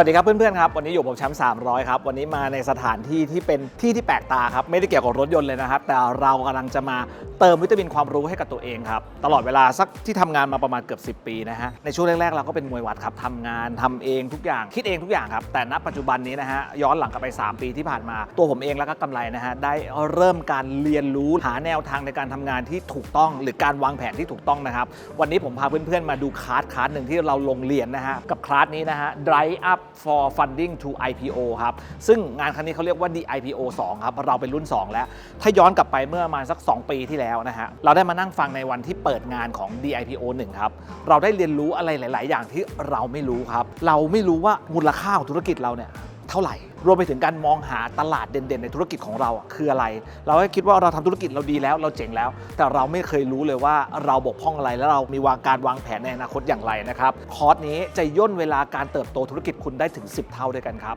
วัสดีครับเพื่อนๆครับวันนี้อยู่ผมแชมป์300 ครับวันนี้มาในสถานที่ที่เป็นที่ที่แปลกตาครับไม่ได้เกี่ยวกับรถยนต์เลยนะครับ แต่เรากำลังจะมาเติมวิตามินความรู้ให้กับตัวเองครับตลอดเวลาสักที่ทำงานมาประมาณเกือบ 10 ปีนะฮะในช่วงแรกๆเราก็เป็นมวยวัดครับทำงานทำเองทุกอย่างคิดเองทุกอย่างครับแต่ณปัจจุบันนี้นะฮะย้อนหลังกลับไป 3 ปีที่ผ่านมา ตัวผมเองแล้วก็กำไรนะฮะได้เริ่มการเรียนรู้หาแนวทางในการทำงานที่ถูกต้อง หรือการวางแผนที่ถูกต้องนะครับวันนี้ผมพาเพื่อนๆมาดูคลาสคลาสหนึ่งที่เราลงเรียนนะฮะกับคลาสนี้นะฮะ Dry Up for Funding to IPO ครับ ซึ่งงานครั้งนี้เขาเรียกว่า DIPO 2 ครับ เราเป็นรุ่น 2 แล้ว ถ้าย้อนกลับไปเมื่อประมาณสัก 2 ปีที่แล้วนะฮะ เราได้มานั่งฟังในวันที่เปิดงานของ DIPO 1 ครับ เราได้เรียนรู้อะไรหลาย ๆ อย่างที่เราไม่รู้ครับ เราไม่รู้ว่ามูลค่าของธุรกิจเราเนี่ย เท่าไหร่ รวมไปถึงการมองหาตลาดเด่นๆ ในธุรกิจของเราคืออะไร เราก็คิดว่าเราทำธุรกิจเราดีแล้ว เราเจ๋งแล้ว แต่เราไม่เคยรู้เลยว่าเราบกพร่องอะไรและเรามีวางการวางแผนในอนาคตอย่างไรนะครับคอร์สนี้จะย่นเวลาการเติบโตธุรกิจคุณได้ถึง 10 เท่าด้วยกันครับ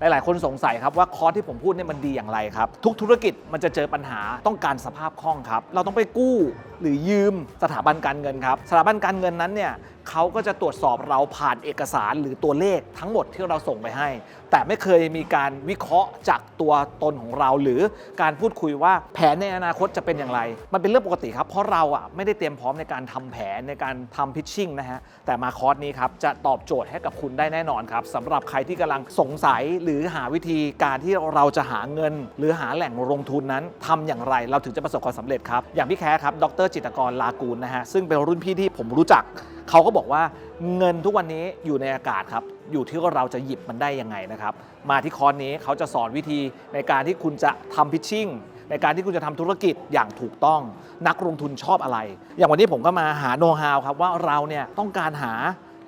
หลาย ๆ คนสงสัยครับว่าคอร์สที่ผมพูดเนี่ยมันดีอย่างไรครับ ทุกธุรกิจมันจะเจอปัญหาต้องการสภาพคล่องครับ เราต้องไปกู้หรือยืมสถาบันการเงินครับ สถาบันการเงินนั้นเนี่ย เขาก็จะตรวจสอบเราผ่านเอกสารหรือตัวเลขทั้งหมดที่เราส่งไปให้ แต่ไม่เคยมีการวิเคราะห์จากตัวตนของเรา หรือการพูดคุยว่าแผนในอนาคตจะเป็นอย่างไร มันเป็นเรื่องปกติครับ เพราะเราอะไม่ได้เตรียมพร้อมในการทำแผนในการทำพิชชิ่งนะฮะ แต่มาคอร์สนี้ครับจะตอบโจทย์ให้กับคุณได้แน่นอนครับสำหรับใครที่กำลังสงสัยหรือหาวิธีการที่เราจะหาเงิน หรือหาแหล่งลงทุนนั้นทำอย่างไร เราถึงจะประสบความสำเร็จครับอย่างพี่แคร์ครับดรจิตกรลากูลนะฮะซึ่งเป็นรุ่นพี่ที่ผมรู้จัก เขาก็บอกว่าเงินทุกวันนี้อยู่ในอากาศครับ อยู่ที่ว่าเราจะหยิบมันได้ยังไงนะครับ มาที่คอนนี้เขาจะสอนวิธีในการที่คุณจะทำพิชชิ่งในการที่คุณจะทำธุรกิจอย่างถูกต้อง นักลงทุนชอบอะไร อย่างวันนี้ผมก็มาหาโน้ตฮาวครับว่าเราเนี่ยต้องการหา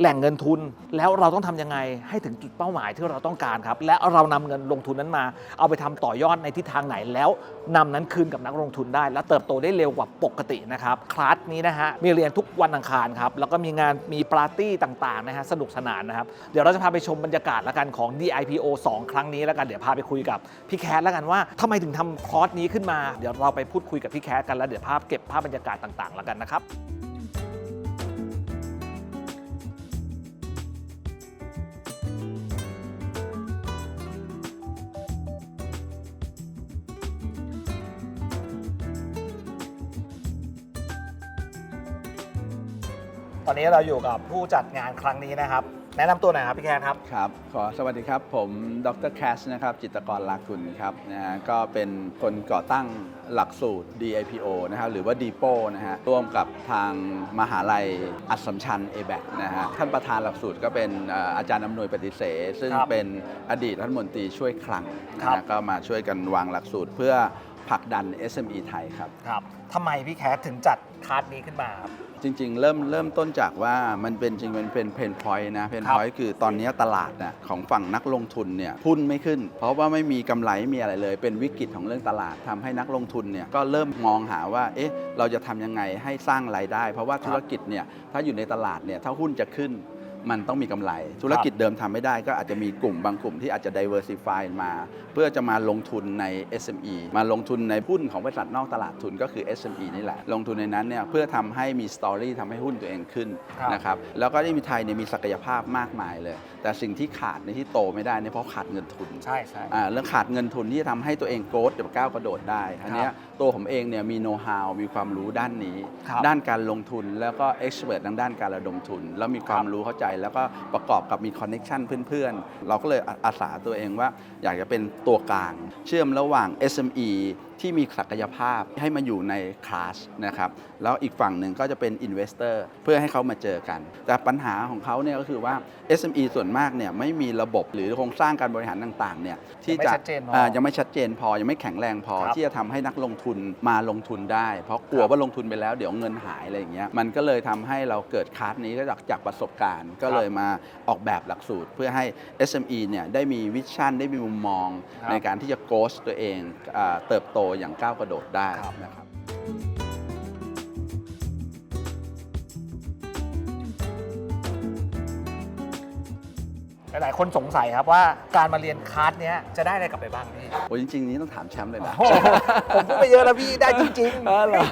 แหล่งเงินทุน แล้วเราต้องทำยังไงให้ถึงจุดเป้าหมายที่เราต้องการครับ และเรานำเงินลงทุนนั้นมา เอาไปทำต่อยอดในทิศทางไหนแล้วนำนั้นคืนกับนักลงทุนได้ และเติบโตได้เร็วกว่าปกตินะครับคลาสนี้นะฮะมีเรียนทุกวันอังคารครับแล้วก็มีงานมีปาร์ตี้ต่างๆนะฮะสนุกสนานนะครับเดี๋ยวเราจะพาไปชมบรรยากาศละกันของ DIPO 2 ครั้งนี้ล้วกันเดี๋ยวพาไปคุยกับพี่แคทล้วกันว่าทำไมถึงทำคอร์สนี้ขึ้นมา เดี๋ยวเราไปพูดคุยกับพี่แคทกันแล้วเดี๋ยวภาพเก็บภาพบรรยากาศต่างๆล้วกันนะครับ ตอนนี้เราอยู่กับผู้จัดงานครั้งนี้นะครับ แนะนำตัวหน่อยครับพี่แคทครับ ครับขอสวัสดีครับ ผมดรแคสนะครับ จิตรกรลากุลครับนะฮะก็เป็นคนก่อตั้งหลักสูตร DIPO นะครับหรือว่า DPO นะฮะร่วมกับทางมหาลัยอัสสัมชัญ a b a c นะฮะท่านประธานหลักสูตรก็เป็นเอ่ออาจารย์อำนวยปฏิเสธซึ่งครับเป็นอดีตรัฐมนตรีช่วยคลังนะครัฮะบก็มาช่วยกันวางหลักสูตรเพื่อ ผลักดัน SME ไทยครับ ครับทำไมพี่แคทถึงจัดคลาสนี้ขึ้นมาครับ จริงๆ เริ่มเริ่มต้นจากว่ามันเป็นจริงมันเป็นเพนพอยต์นะเพนครัพบอยต์คือตอนนี้ตลาดนะของฝั่งนักลงทุนเนี่ยหุ้นไม่ขึ้น เพราะว่าไม่มีกำไรไม่มีอะไรเลย เป็นวิกฤตของเรื่องตลาดทำให้นักลงทุนเนี่ยก็เริ่มมองหาว่าเอ๊ะเราจะทำยังไงให้สร้างรายได้ เพราะว่าธุรกิจเนี่ยถ้าอยู่ในตลาดเนี่ยถ้าหุ้นจะขึ้น มันต้องมีกำไร ธุรกิจเดิมทำไม่ได้ก็อาจจะมีกลุ่มบางกลุ่มที่อาจจะ diversify มา เพื่อจะมาลงทุนใน SME มาลงทุนในหุ้นของบริษัทนอกตลาดทุนก็คือ SME นี่แหละ ลงทุนในนั้นเนี่ยเพื่อทำให้มีสตอรี่ทำให้หุ้นตัวเองขึ้นครับนะครับแล้วก็ที่มีไทยเนี่ยมีศักยภาพมากมายเลย แต่สิ่งที่ขาดในที่โตไม่ได้เนี่ยเพราะขาดเงินทุนใช่ใช่อ่าเรื่องขาดเงินทุนที่จะทำให้ตัวเองโกรธแบบก้าวกระโดดได้อันเนี้ยตัวผมเองเนี่ยมีโน้ตฮาวมีความรู้ด้านนี้ครับด้านการลงทุนแล้วก็เอ็กซ์เพรสทางด้านการระดมทุน แล้วมีความรู้เข้าใจแล้วก็ประกอบกับมีคอนเน็ชันเพื่อนๆ เราก็เลยอาสาตัวเองว่าอยากจะเป็นตัวกลาง เชื่อมระหว่าง SME ที่มีศักยภาพให้มาอยู่ในคลาสนะครับแล้วอีกฝั่งหนึ่งก็จะเป็น Investor เพื่อให้เขามาเจอกัน แต่ปัญหาของเขาเนี่ยก็คือว่า SME ส่วนมากเนี่ยไม่มีระบบหรือโครงสร้างการบริหารต่างๆเนี่ยที่จะยังไม่ชัดเจนพออ่ายังไม่ชัดเจนพอยังไม่แข็งแรงพอครับที่จะทำให้นักลงทุนมาลงทุนได้ เพราะกลัวว่าลงทุนไปแล้วเดี๋ยวเงินหายอะไรอย่างเงี้ยมันก็เลยทำให้เราเกิดคลาสนี้ก็จากจากประสบการณ์ก็เลยมาออกแบบหลักสูตร เพื่อให้ SME เนี่ยได้มีวิชั่นได้มีมุมมองครับในการที่จะโกสตัวเองอ่าเติบโตอย่างก้าวกระโดดได้ครับนะครับ หหลายๆคนสงสัยครับว่าการมาเรียนคลาสเนี้ยจะได้อะไรกลับไปบ้างพี่ โอ้ยจริงๆนี้ต้องถามแชมป์เลยนะโอ้โหผมพูดไปเยอะแล้วพี่ได้จริงอ๋อเหรอ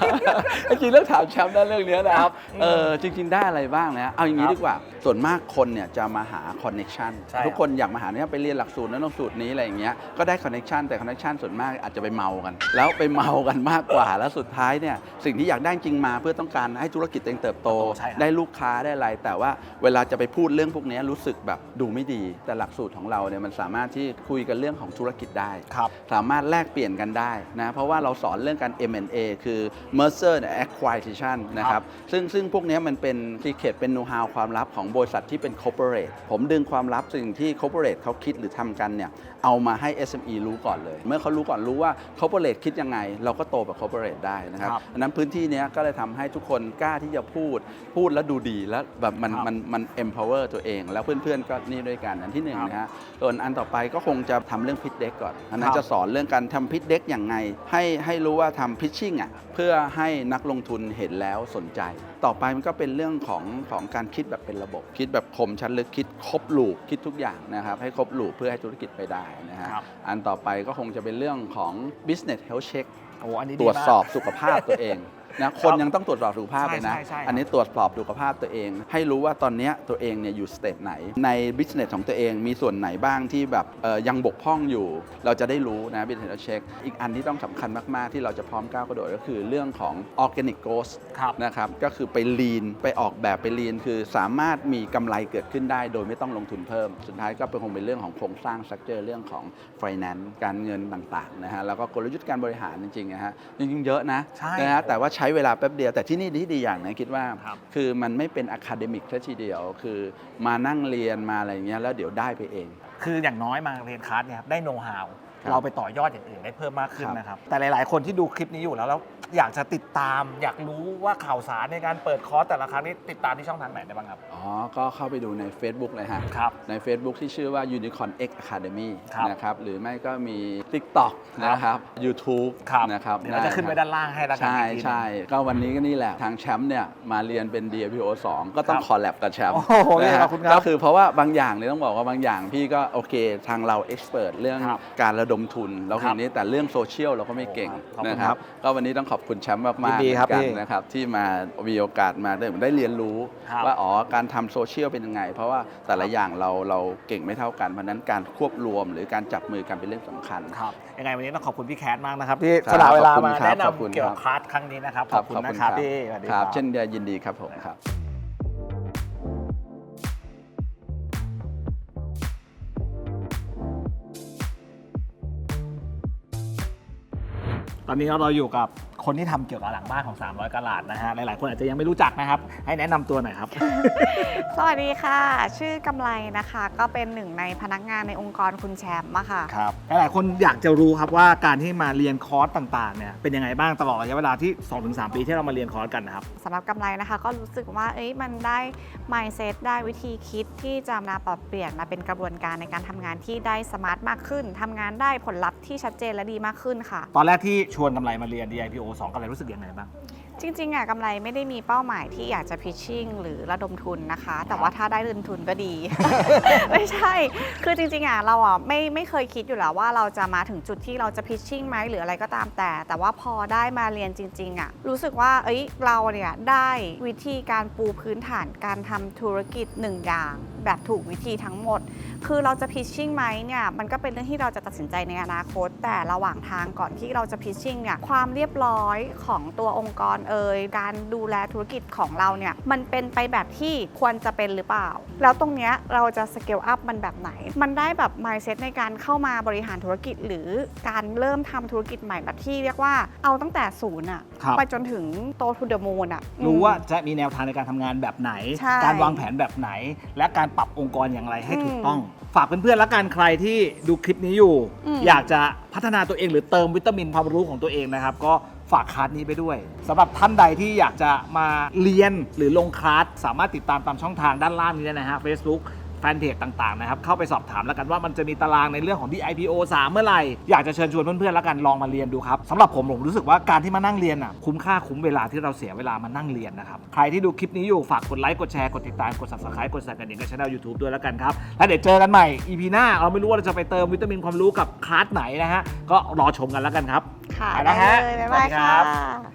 จริงๆเรื่องถามแชมป์นะเรื่องเนี้ยนะครับอืมเออจริง ๆ ได้อะไรบ้างนะเอาอย่างนี้ครับดีกว่าส่วนมากคนเนี่ยจะมาหาคอนเน็ชันใช่ครับ ทุกคนอยากมาหาเนี่ยไปเรียนหลักสูตรนั้นหลักสูตรนี้อะไรอย่างเงี้ยก็ได้คอนเน็ชันแต่คอนเน็ชันส่วนมากอาจจะไปเมากัน แล้วไปเมากันมากกว่าแล้วสุดท้ายเนี่ยสิ่งที่อยากได้จริงมาเพื่อต้องการให้ธุรกิจตัวเองเติบโต ใช่ครับ ได้ลูกค้าได้อะไรแต่ว่าเวลาจะไปพูดเรื่องพวกเนี้ยรู้สึกแบบดูไม่ดีแต่หลักสูตรของเราเนี่ยมันสามารถที่คุยกันเรื่องของธุรกิจได้ ครับ สามารถแลกเปลี่ยนกันได้นะเพราะว่าเราสอนเรื่องการ M&A คือ Merger and Acquisition นะครับซึ่งซึ่งพวกเนี้ยมันเป็นซีเคตเป็น know how ความลับของบริษัทที่เป็น corporate ผมดึงความลับสิ่งที่ corporate เขาคิดหรือทำกันเนี่ยเอามาให้ SME รู้ก่อนเลย เมื่อเขารู้ก่อนรู้ว่า corporate คิดยังไง เราก็โตแบบ corporate ได้นะครับครับ อันนั้นพื้นที่เนี้ยก็เลยทำให้ทุกคนกล้าที่จะพูดพูดแล้วดูดีแล้วแบบมันครับมันมัน empower ตัวเอง แล้วเพื่อนๆก็นี่ด้วยกันอันที่หนึ่งครับนะฮะส่วนอันต่อไปก็คงจะทำเรื่องพิ t เด็กก่อนอันนั้คนรับจะสอนเรื่องการทำพิ t เด็กอย่างไง ให้ให้รู้ว่าทำพิชชิ่งอะเพื่อให้นักลงทุนเห็นแล้วสนใจ ต่อไปมันก็เป็นเรื่องของของการคิดแบบเป็นระบบ คิดแบบคมชัดลึกคิดครบลูปคิดทุกอย่างนะครับให้ครบลูปเพื่อให้ธุรกิจไปได้นะฮะครับอันต่อไปก็คงจะเป็นเรื่องของ business health check โอ้อันนี้ตรวจมากสอบสุขภาพตัวเอง นะคนยังต้องตรวจสอบสุขภาพเลยนะ ใช่ใช่ใช่ครับอันนี้ตรวจสอบสุขภาพตัวเอง ให้รู้ว่าตอนเนี้ยตัวเองเนี่ยอยู่สเตจไหน ในบิสเนสของตัวเองมีส่วนไหนบ้างที่แบบเอ่อยังบกพร่องอยู่ เราจะได้รู้นะ business check อีกอันที่ต้องสำคัญมาก ๆ ที่เราจะพร้อมก้าวกระโดดก็คือเรื่องของ organic growth ครับ นะครับก็คือไปลีนไปออกแบบไปลีนคือสามารถมีกำไรเกิดขึ้นได้ โดยไม่ต้องลงทุนเพิ่ม สุดท้ายก็เป็นคงเป็นเรื่องของโครงสร้างสักเจอเรื่องของ finance การเงินต่างๆนะฮะแล้วก็กลยุทธ์การบริหารจริงๆนะฮะจริงๆเยอะนะใช่นะฮะแต่ว่าใช้เวลาแป๊บเดียว แต่ที่นี่ที่ดีอย่างนะคิดว่าครับคือมันไม่เป็นอะคาเดมิกแค่ทีเดียว คือมานั่งเรียนมาอะไรอย่างเงี้ยแล้วเดี๋ยวได้ไปเอง คืออย่างน้อยมาเรียนคลาสเนี่ยครับได้โน้ตฮาวครับ เราไปต่อยอดอย่างอื่นได้เพิ่มมากขึ้นครับนะครับ แต่หลาย ๆ คนที่ดูคลิปนี้อยู่แล้วแล้วอยากจะติดตาม อยากรู้ว่าข่าวสารในการเปิดคอร์สแต่ละครั้งนี้ติดตามที่ช่องทางไหนได้บ้างครับ อ๋อ ก็เข้าไปดูใน Facebook เลยฮะ ครับ ใน Facebook ที่ชื่อว่า Unicorn X Academy ครับนะครับ หรือไม่ก็มี TikTok นะครับ YouTube ครับนะครับเดี๋ยวเราจะขึ้นไว้ด้านล่างให้แล้วกันใช่อีกทีหนึ่ง ใช่ก็วันนี้ก็นี่แหละ ทางแชมป์เนี่ยมาเรียนเป็น DPO 2 ก็ต้องครับคอลแลบกับแชมป์โอ้โหนะฮะขอบคุณครับก็คือเพราะว่าบางอย่างเนี่ยต้องบอกว่าบางอย่างพี่ก็โอเคทางเราเอ็กซ์เพรสเรื่องครับ การระดมทุนเราครับทีนี้แต่เรื่องโซเชียลเราก็ไม่เก่งขอบคุณนะคครัรับบก็วันนี้ต้องขอบคุณแชมป์มากๆยินดีครับเหมือนพี่กันนะครับที่มามีโอกาสมาได้ได้เรียนรู้ครับว่าอ๋อการทำโซเชียลเป็นยังไง เพราะว่าแต่ละอย่างเราเราเก่งไม่เท่ากันเพราะฉะนั้นการควบรวมหรือการจับมือกันเป็นเรื่องสำคัญครับยังไงวันนี้ต้องขอบคุณพี่แคทมากนะครับที่ครับสละเวลาขอบคุณมาครับแนะขอบคุณนำเกี่ยวกับครับคลาสครั้งนี้นะครับขอบคุณนะครับพี่สวัสดีคครัรับบเช่นเดียวยินดีครับผมครับ ตอนนี้เราอยู่กับ คนที่ทำเกี่ยวกับหลังบ้านของ 300กะลาดนะฮะหลายๆคนอาจจะยังไม่รู้จักนะครับ ให้แนะนำตัวหน่อยครับ สวัสดีค่ะ ชื่อกำไรนะคะ ก็เป็นหนึ่งในพนักงานในองค์กรคุณแชมป์อะค่ะครับหลายๆคนอยากจะรู้ครับว่าการที่มาเรียนคอร์สต่างๆเนี่ยเป็นยังไงบ้างตลอดระยะเวลาที่ 2-3 ปีที่เรามาเรียนคอร์สกันนะครับสำหรับกำไรนะคะ ก็รู้สึกว่าเอ้ยมันได้ mindset ได้วิธีคิดที่จะมาปรับเปลี่ยนมาเป็นกระบวนการในการทำงานที่ได้สมาร์ทมากขึ้นทำงานได้ผลลัพธ์ที่ชัดเจนและดีมากขึ้นค่ะ ตอนแรกที่ชวนกำไรมาเรียน DIPO 2กำไรรู้สึกยังไงบ้าง จริงๆอะกำไรไม่ได้มีเป้าหมายที่อยากจะพิชชิ่งหรือระดมทุนนะคะ แต่ว่าถ้าได้เงินทุนก็ดี ไม่ใช่ คือจริงๆอะเราอะไม่ไม่เคยคิดอยู่แล้วว่าเราจะมาถึงจุดที่เราจะพิชชิ่งไหมหรืออะไรก็ตามแต่ แต่ว่าพอได้มาเรียนจริงๆอะรู้สึกว่าเอ้ยเราเนี่ยได้วิธีการปูพื้นฐานการทำธุรกิจหนึ่งอย่าง แบบถูกวิธีทั้งหมด คือเราจะพิชชิ่งไหมเนี่ยมันก็เป็นเรื่องที่เราจะตัดสินใจในอนาคต แต่ระหว่างทางก่อนที่เราจะพิชชิ่งเนี่ยความเรียบร้อยของตัวองค์กรเอ่ยการดูแลธุรกิจของเราเนี่ยมันเป็นไปแบบที่ควรจะเป็นหรือเปล่า แล้วตรงเนี้ยเราจะสเกลอัพมันแบบไหน มันได้แบบ mindset ในการเข้ามาบริหารธุรกิจ หรือการเริ่มทำธุรกิจใหม่แบบที่เรียกว่าเอาตั้งแต่ศูนย์อะครับไปจนถึงโตทูเดอะมูนอะรู้ว่าอืมจะมีแนวทางในการทำงานแบบไหนใช่การวางแผนแบบไหน และการปรับองค์กรอย่างไรให้ถูกอืมต้อง ฝากเพื่อนๆและกันใครที่ดูคลิปนี้อยู่ อืม อยากจะพัฒนาตัวเองหรือเติมวิตามินความรู้ของตัวเองนะครับ ก็ฝากคลาสนี้ไปด้วยสำหรับท่านใดที่อยากจะมาเรียนหรือลงคลาสสามารถติดตามตามช่องทางด้านล่างนี้ได้นะฮะ Facebook ฟนเพจต่างๆนะครับเข้าไปสอบถามแล้วกันว่ามันจะมีตารางในเรื่องของ DIPO 3 เมื่อไหร่ อยากจะเชิญชวนเพื่อนๆแล้วกันลองมาเรียนดูครับสำหรับผมผมรู้สึกว่าการที่มานั่งเรียนอะคุ้มค่าคุ้มเวลาที่เราเสียเวลามานั่งเรียนนะครับใครที่ดูคลิปนี้อยู่ฝากกดไลค์กดแชร์กดติดตามกด subscribe กดสั่นกระดิ่งกับช่อง YouTube ด้วยแล้วกันครับแล้วเดี๋ยวเจอกันใหม่ EP หน้าเราไม่รู้ว่าเราจะไปเติมวิตามินความรู้กับคลาสไหนนะฮะก็รอชมกันแล้วกันครับค่ะไปแล้ได้วฮะเลยบ๊ายสวับาสยดีครัค่ะบ